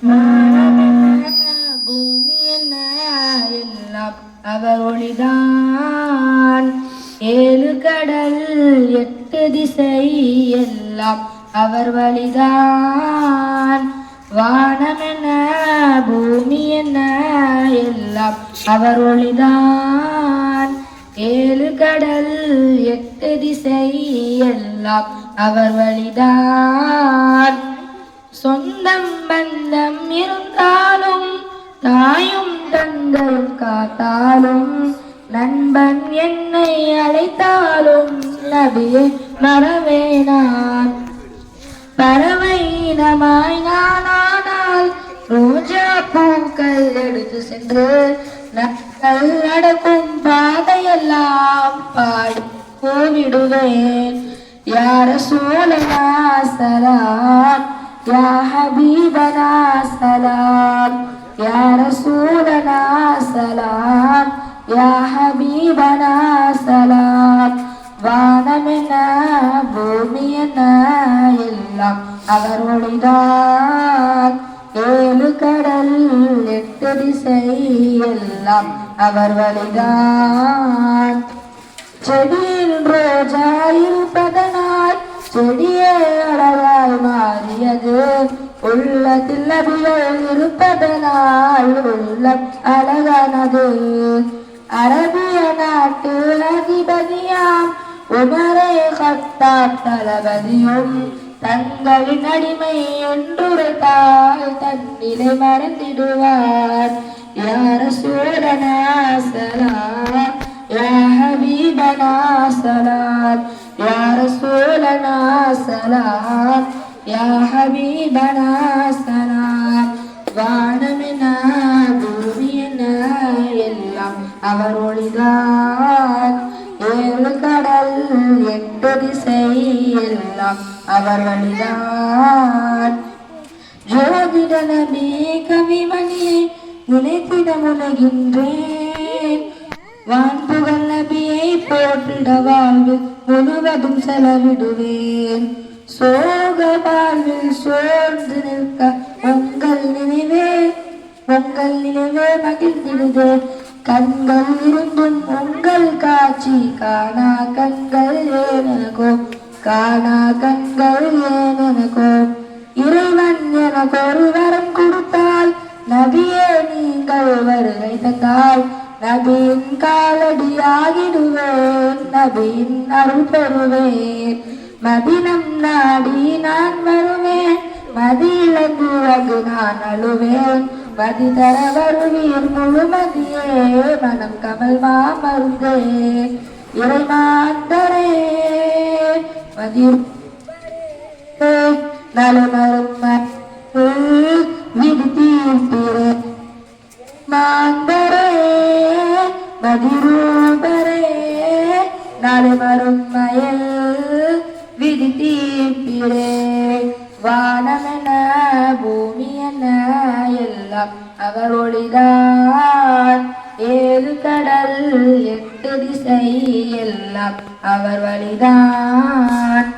பூமி என்ன எல்லாம் அவர் ஒளிதான். ஏழு கடல் எட்டு திசை எல்லாம் அவர் வழிதான். வானம் என்ன பூமி என்ன எல்லாம் அவர் ஒளிதான். ஏழு கடல் எட்டு திசை எல்லாம் அவர் வழிதான். சொந்தம் பந்தம் இருந்தாலும் தாயும் தந்தையும் காத்தாலும் நண்பன் என்னை அழைத்தாலும் நபியை மறவேனான் பறவை இனமாய் நானானால் ரோஜா பூக்கள் எடுத்து சென்று நக்கள் நடக்கும் பாதையெல்லாம் பாடி போவிடுவேன் யார சோழனா சலாம் يا حبيبنا سلام يا رسولنا سلام يا حبيبنا سلام. வானமென பூமி என்ன எல்லாம் அவர் ஒளிதான் ஏழு கடல் எட்டு திசை எல்லாம் அவர் வழிதான் செடியின் ரோஜா இருப்பதனால் செடியே மாறியது உள்ளத்தில் நபிகள் இருப்பதனால் உள்ளம் அழகானது. அரபிய நாட்டு அதிபதியாம் உமரே கத்தாப் தளபதியும் தங்களின் அடிமை என்றுரைத்தால் தன்னிலை மறந்திடுவார். யார சூழனா يا حبيبنا سلام. சலாம் வானமென எல்லாம் அவர் ஒளிதான் ஏழு கடல் எட்டு திசை எல்லாம் அவர் வழிதான் ஜோதிட நபி கவிமணியை நினைத்திட முனைகின்றேன் வான்புகழ் நபியை போற்றிட வாழ்வு முழுவதும் செலவிடுவேன் சோக வாழ்வில் சோர்ந்து நிற்க உங்கள் நினைவே உங்கள் நினைவே மகிழ்ந்திடுதே. கண்கள் இருந்தும் உங்கள் காட்சி காணா கண்கள் ஏனெனக்கோ காணா கண்கள் ஏனெனக்கோ இறைவன் எனக்கு ஒரு வரம் கொடுத்தால் நபியே நீங்கள் வருகை தந்தால் நபியின் காலடியாகிடுவேன் நபியின் அருள் பெறுவேன். மதினம் நாடி நான் வருவேன். மதியிலங்கு அங்கு நான் அழுவேன். மதி தர வருவீர் முழுமதியே. மனம் கமல் மாமருந்தே இறைமாந்தரே மதிர் நலமரும் விதி மாந்தரே மதிரூபரே. நலமரும் மயல் விதி தீர்ப்பிலே வானமென பூமி என எல்லாம் அவர் ஒளிதான். ஏழு கடல் எட்டு திசை எல்லாம் அவர் வழிதான்.